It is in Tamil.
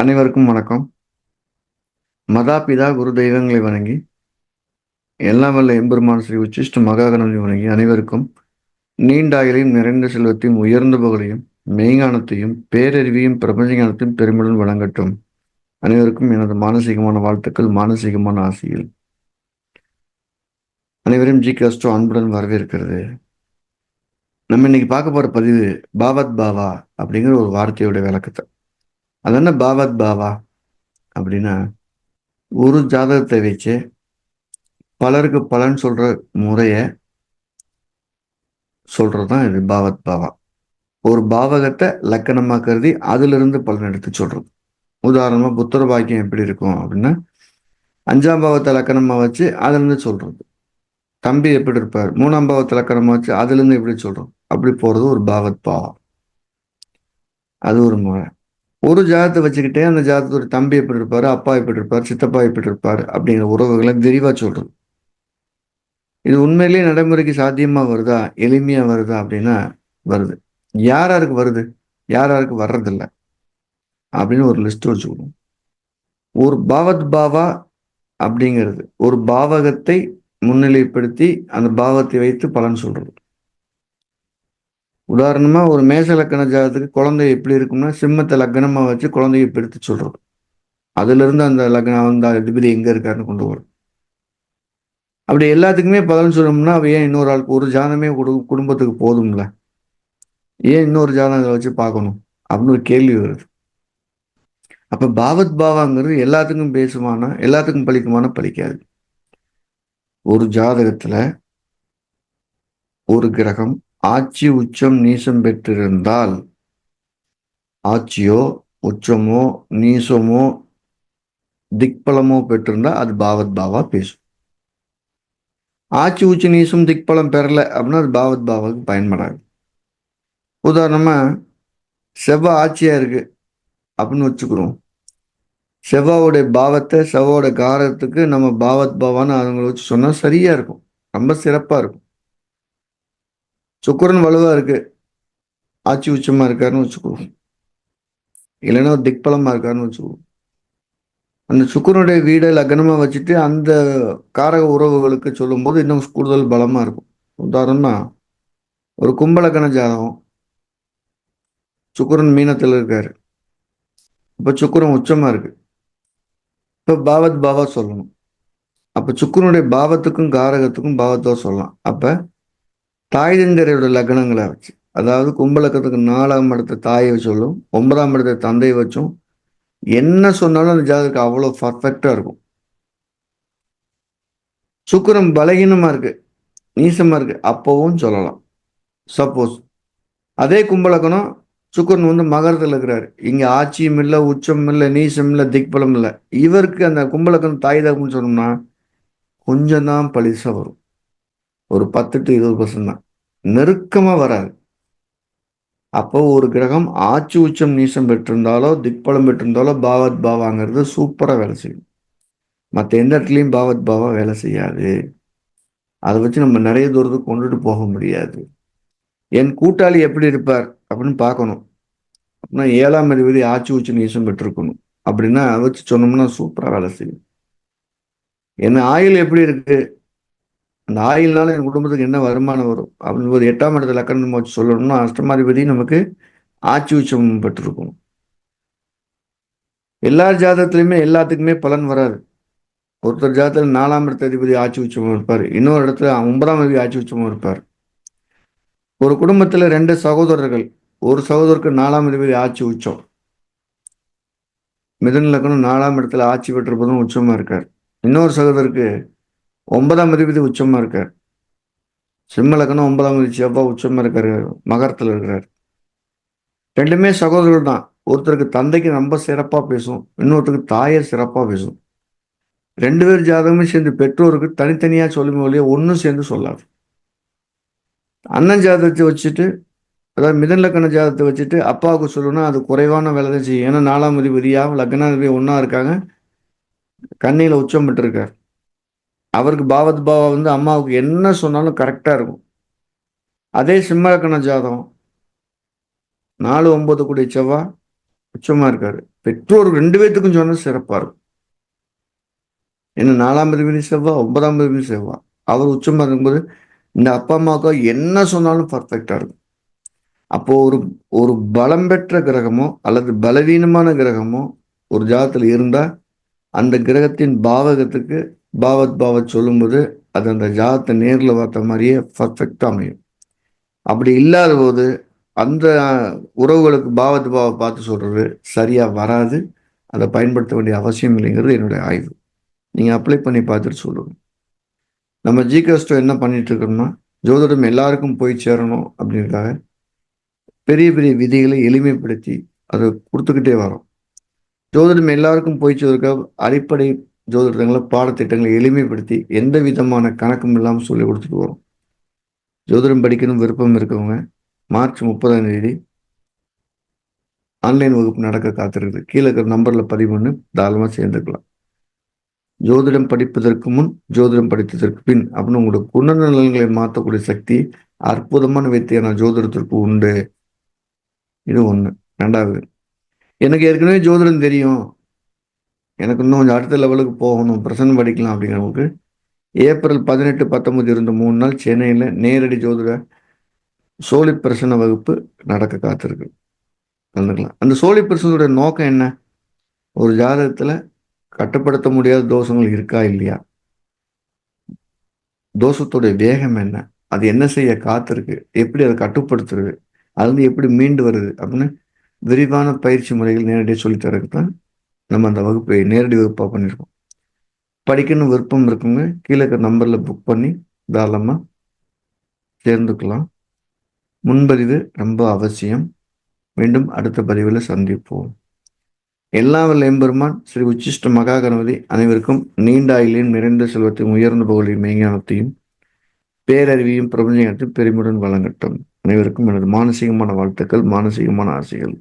அனைவருக்கும் வணக்கம். மதாபிதா குரு தெய்வங்களை வணங்கி எல்லாம் வல்ல எம்பெருமான் ஸ்ரீ உச்சிஷ்ட மகாகணனை வணங்கி அனைவருக்கும் நீண்டாயிலையும் நிறைந்த செல்வத்தையும் உயர்ந்த புகழையும் மெய்ஞானத்தையும் பேரறிவையும் பிரபஞ்ச ஞானத்தையும் பெருமையுடன் வழங்கட்டும். அனைவருக்கும் எனது மானசீகமான வாழ்த்துக்கள் மானசீகமான ஆசையில் அனைவரும் ஜி கஸ்டோ அன்புடன் வரவேற்கிறது. நம்ம இன்னைக்கு பார்க்க போற பதிவு பாவத் பாவா அப்படிங்கிற ஒரு வார்த்தையோட விளக்கத்தை. அது என்ன பாவத் பாவா? அப்படின்னா ஒரு ஜாதகத்தை வச்சு பலருக்கு பலன் சொல்ற முறைய சொல்றதுதான் இது பாவத் பாவா. ஒரு பாவகத்தை லக்கணமா கருதி அதுல இருந்து பலன் எடுத்து சொல்றது. உதாரணமா புத்திர பாக்கியம் எப்படி இருக்கும் அப்படின்னா அஞ்சாம் பாவத்தை லக்கணமா வச்சு அதுல இருந்து சொல்றது. தம்பி எப்படி இருப்பார்? மூணாம் பாவத்தை லக்கணமா வச்சு அதுல இருந்து எப்படி சொல்றோம் அப்படி போறது ஒரு பாவத் பாவம் அது ஒரு முறை. ஒரு ஜாதத்தை வச்சுக்கிட்டே அந்த ஜாதத்தோட தம்பி எப்படி இருப்பாரு அப்பா எப்படி இருப்பார் சித்தப்பா எப்படி இருப்பார் அப்படிங்கிற உறவுகளை விரிவாக சொல்றது. இது உண்மையிலேயே நடைமுறைக்கு சாத்தியமாக வருதா எளிமையாக வருதா அப்படின்னா வருது. யார் யாருக்கு வருது? யார் யாருக்கு வர்றதில்ல அப்படின்னு ஒரு லிஸ்ட் வச்சுக்கணும் ஒரு பாவத் பாவா அப்படிங்கிறது ஒரு பாவகத்தை முன்னிலைப்படுத்தி அந்த பாவத்தை வைத்து பலன் சொல்றது. உதாரணமா ஒரு மேச லக்கண ஜாதகத்துக்கு குழந்தை எப்படி இருக்கும்னா சிம்மத்தை லக்னமா வச்சு குழந்தைய பிரித்து சொல்றது அதுல இருந்து அந்த லக்னம் அந்த அதிபதி எங்க இருக்காருன்னு கொண்டு வரும். அப்படி எல்லாத்துக்குமே பலன் சொல்லணும்னா ஏன் இன்னொரு ஆளுக்கு ஒரு ஜாதமே குடும்பத்துக்கு போதும்ல? ஏன் இன்னொரு ஜாதகத்தை வச்சு பார்க்கணும்? அப்படின்னு ஒரு கேள்வி வருது. அப்ப பாவத் பாவாங்கிறது எல்லாத்துக்கும் பேசுமானா எல்லாத்துக்கும் பழிக்குமானா பழிக்காது. ஒரு ஜாதகத்துல ஒரு கிரகம் ஆட்சி உச்சம் நீசம் பெற்றிருந்தால் ஆட்சியோ உச்சமோ நீசமோ திக்பலமோ பெற்றிருந்தா அது பாவத் பாவா பேசும். ஆட்சி உச்ச நீசம் திக்பலம் பெறலை அப்படின்னா அது பாவத் பாவாவுக்கு பயன்படாது. உதாரணமாக செவ்வாய் ஆட்சியாக இருக்குது அப்படின்னு வச்சுக்கிறோம். செவ்வாவுடைய பாவத்தை செவ்வாவோட காரத்துக்கு நம்ம பாவத் பாவான்னு அவங்களை வச்சு சொன்னால் சரியாக இருக்கும். ரொம்ப சிறப்பாக இருக்கும். சுக்கரன் வலுவாக இருக்கு. ஆட்சி உச்சமாக இருக்காருன்னு வச்சுக்கோ இல்லைன்னா திக்பலமா இருக்காருன்னு வச்சுக்கோ அந்த சுக்கரனுடைய வீடை லக்னமாக வச்சுட்டு அந்த காரக உறவுகளுக்கு சொல்லும்போது இன்னும் கூடுதல் பலமாக இருக்கும். உதாரணம்னா ஒரு கும்பலக்கண ஜாதகம். சுக்கரன் மீனத்தில் இருக்கார். இப்போ சுக்கரன் உச்சமாக இருக்குது இப்போ பாவத் பாவா சொல்லணும். அப்போ சுக்கரனுடைய பாவத்துக்கும் காரகத்துக்கும் பாவத்தோ சொல்லலாம். அப்போ தாய் தந்தரையோட லக்னங்களை வச்சு அதாவது கும்பலக்கத்துக்கு நாலாம் இடத்த தாயை சொல்லும் ஒன்பதாம் இடத்த தந்தையை வச்சும் என்ன சொன்னாலும் அந்த ஜாதகம் அவ்வளோ பர்ஃபெக்டாக இருக்கும். சுக்கரம் பலகீனமாக இருக்கு நீசமாக இருக்கு அப்போவும் சொல்லலாம். சப்போஸ் அதே கும்பலக்கணம் சுக்கரன் வந்து மகரத்தில் இருக்கிறாரு. இங்கே ஆட்சியும் இல்லை உச்சம் இல்லை நீசம் இல்லை திக்பலம் இல்லை. இவருக்கு அந்த கும்பலக்கணம் தாய் தகப்புன்னு சொன்னோம்னா கொஞ்சம் தான் பழிசா வரும். ஒரு பத்து டு இருபது பர்சன்ட் தான். நெருக்கமாக வராது. அப்போ ஒரு கிரகம் ஆட்சி உச்சம் நீசம் பெற்றிருந்தாலோ திக்பலம் பெற்றிருந்தாலோ பாவத் பாவாங்கிறது சூப்பராக வேலை செய்யும். மற்ற எந்த இடத்துலையும் பாவத் பாவா வேலை செய்யாது. அதை வச்சு நம்ம நிறைய தூரத்துக்கு கொண்டுட்டு போக முடியாது. என் கூட்டாளி எப்படி இருப்பார் அப்படின்னு பார்க்கணும். அப்படின்னா ஏழாம் அதிபதி ஆட்சி உச்சம் நீசம் பெற்றிருக்கணும். அப்படின்னா அதை வச்சு சொன்னோம்னா சூப்பராக வேலை செய்யும். என் ஆயுள் எப்படி இருக்குது அந்த ஆயில்னால என் குடும்பத்துக்கு என்ன வருமானம் வரும்? அப்படின்னு ஒரு எட்டாம் இடத்துல லக்கணம் வச்சு சொல்லணும்னா அஷ்டமாதிபதி நமக்கு ஆட்சி உச்சம் பெற்றிருக்கும் எல்லா ஜாதகத்துலையுமே எல்லாத்துக்குமே பலன் வராது. ஒருத்தர் ஜாதகத்தில் நாலாம் இடத்த அதிபதி ஆட்சி உச்சமும் இருப்பார். இன்னொரு இடத்துல ஒன்பதாம் அதிபதி ஆட்சி உச்சமும் இருப்பார். ஒரு குடும்பத்தில் ரெண்டு சகோதரர்கள் ஒரு சகோதரருக்கு நாலாம் அதிபதி ஆட்சி உச்சம். மிதன் லக்கணம் நாலாம் இடத்துல ஆட்சி பெற்றிருப்பதும் உச்சமாக இருக்கார். இன்னொரு சகோதரருக்கு ஒன்பதாம் அதிபதி உச்சமாக இருக்கார். சிம்மலக்கணம் ஒன்பதாம் அதிபதி செவ்வாய் உச்சமாக இருக்காரு. மகரத்தில் இருக்கிறார் ரெண்டுமே சகோதரர்கள் தான். ஒருத்தருக்கு தந்தைக்கு ரொம்ப சிறப்பாக பேசும் இன்னொருத்தருக்கு தாயை சிறப்பாக பேசும். ரெண்டு பேர் ஜாதகமே சேர்ந்து பெற்றோருக்கு தனித்தனியாக சொல்லுமே ஒழிய ஒன்றும் சேர்ந்து சொல்லாது. அண்ணன் ஜாதகத்தை வச்சுட்டு அதாவது மிதன் லக்கண ஜாதகத்தை வச்சுட்டு அப்பாவுக்கு சொல்லணும்னா அது குறைவான வேலை தான் செய்யும். ஏன்னா நாலாம் அதிபதியாக லக்னாதிபதி ஒன்றா இருக்காங்க. கண்ணியில் உச்சம் பெற்றிருக்கார். அவருக்கு பாவத் பாவா வந்து அம்மாவுக்கு என்ன சொன்னாலும் கரெக்டாக இருக்கும். அதே சிம்மலக்கண ஜாதகம். நாலு ஒன்பது கூடிய செவ்வா உச்சமாக இருக்காரு. பெற்றோர் ரெண்டு பேர்த்துக்கும் சொன்னால் சிறப்பாக இருக்கும். என்ன நாலாம் பதிவு செவ்வா ஒன்பதாம் பதிவு செவ்வா. அவர் உச்சமாக இருக்கும்போது இந்த அப்பா அம்மாவுக்கோ என்ன சொன்னாலும் பர்ஃபெக்டாக இருக்கும். அப்போது ஒரு ஒரு பலம் பெற்ற கிரகமோ அல்லது பலவீனமான கிரகமோ ஒரு ஜாதத்தில் இருந்தால் அந்த கிரகத்தின் பாவகத்துக்கு பாவத் பாவத் சொல்லும்போது அது அந்த ஜாதத்தை நேரில் பார்த்த மாதிரியே பர்ஃபெக்டாக அமையும். அப்படி இல்லாத போது அந்த உறவுகளுக்கு பாவத்து பாவ பார்த்து சொல்கிறது சரியாக வராது. அதை பயன்படுத்த வேண்டிய அவசியம் இல்லைங்கிறது என்னுடைய ஆய்வு. நீங்கள் அப்ளை பண்ணி பார்த்துட்டு சொல்லுங்கள் நம்ம ஜிகஸ்டோ என்ன பண்ணிட்டு இருக்கோம்னா ஜோதிடம் எல்லாருக்கும் போய் சேரணும் அப்படின்றதுக்காக பெரிய பெரிய விதிகளை எளிமைப்படுத்தி அதை கொடுத்துக்கிட்டே வரோம். ஜோதிடம் எல்லாருக்கும் போய் சேர்க்க அடிப்படை ஜோதிடங்களை பாடத்திட்டங்களை எளிமைப்படுத்தி எந்த விதமான கணக்கும் இல்லாமல் சொல்லி கொடுத்துட்டு வரோம். ஜோதிடம் படிக்கணும் விருப்பம் இருக்கவங்க மார்ச் முப்பதாம் தேதி ஆன்லைன் வகுப்பு நடக்க காத்திருக்குது. கீழே இருக்கிற நம்பரில் பதிவு பண்ணி தாராளமாக சேர்ந்துக்கலாம். ஜோதிடம் படிப்பதற்கு முன் ஜோதிடம் படித்ததற்கு பின் அப்படின்னு உங்களோட குணநலன்களை மாற்றக்கூடிய சக்தி அற்புதமான வித்தியான ஜோதிடத்திற்கு உண்டு. இது ஒன்று ரெண்டாவது எனக்கு ஏற்கனவே ஜோதிடம் தெரியும். எனக்கு இன்னும் கொஞ்சம் அடுத்த லெவலுக்கு போகணும். பிரசன்னம் படிக்கலாம் அப்படிங்கிறவங்களுக்கு ஏப்ரல் பதினெட்டு பத்தொன்பது இருந்த மூணு நாள் சென்னையில் நேரடி ஜோதிட சோழி பிரசன வகுப்பு நடக்க காத்திருக்கு. கலந்துக்கலாம் அந்த சோழி பிரசனுடைய நோக்கம் என்ன? ஒரு ஜாதகத்தில் கட்டுப்படுத்த முடியாத தோஷங்கள் இருக்கா இல்லையா? தோஷத்துடைய வேகம் என்ன? அது என்ன செய்ய காத்திருக்கு? எப்படி அதை கட்டுப்படுத்துறது? அது வந்து எப்படி மீண்டு வருது? அப்படின்னு விரிவான பயிற்சி முறைகள் நேரடியாக சொல்லித்தரக்கு தான் நம்ம அந்த வகுப்பை நேரடி வகுப்பாக பண்ணியிருக்கோம். படிக்கணும் விருப்பம் இருக்குங்க. கீழே இருக்கிற நம்பரில் புக் பண்ணி தாராளமாக சேர்ந்துக்கலாம் முன்பதிவு ரொம்ப அவசியம். மீண்டும் அடுத்த பதிவில் சந்திப்போம். எல்லா வல்ல எம்பெருமான் ஸ்ரீ உச்சிஷ்ட மகா கணபதி அனைவருக்கும் நீண்ட ஆயிலையும் நிறைந்த செல்வத்தையும் உயர்ந்த புகழையும் மெய்ஞானத்தையும் பேரறிவையும் பிரபஞ்சத்தையும் பெருமையுடன் வழங்கட்டும். அனைவருக்கும் எனது மானசீகமான வாழ்த்துக்கள் மானசீகமான ஆசைகள்.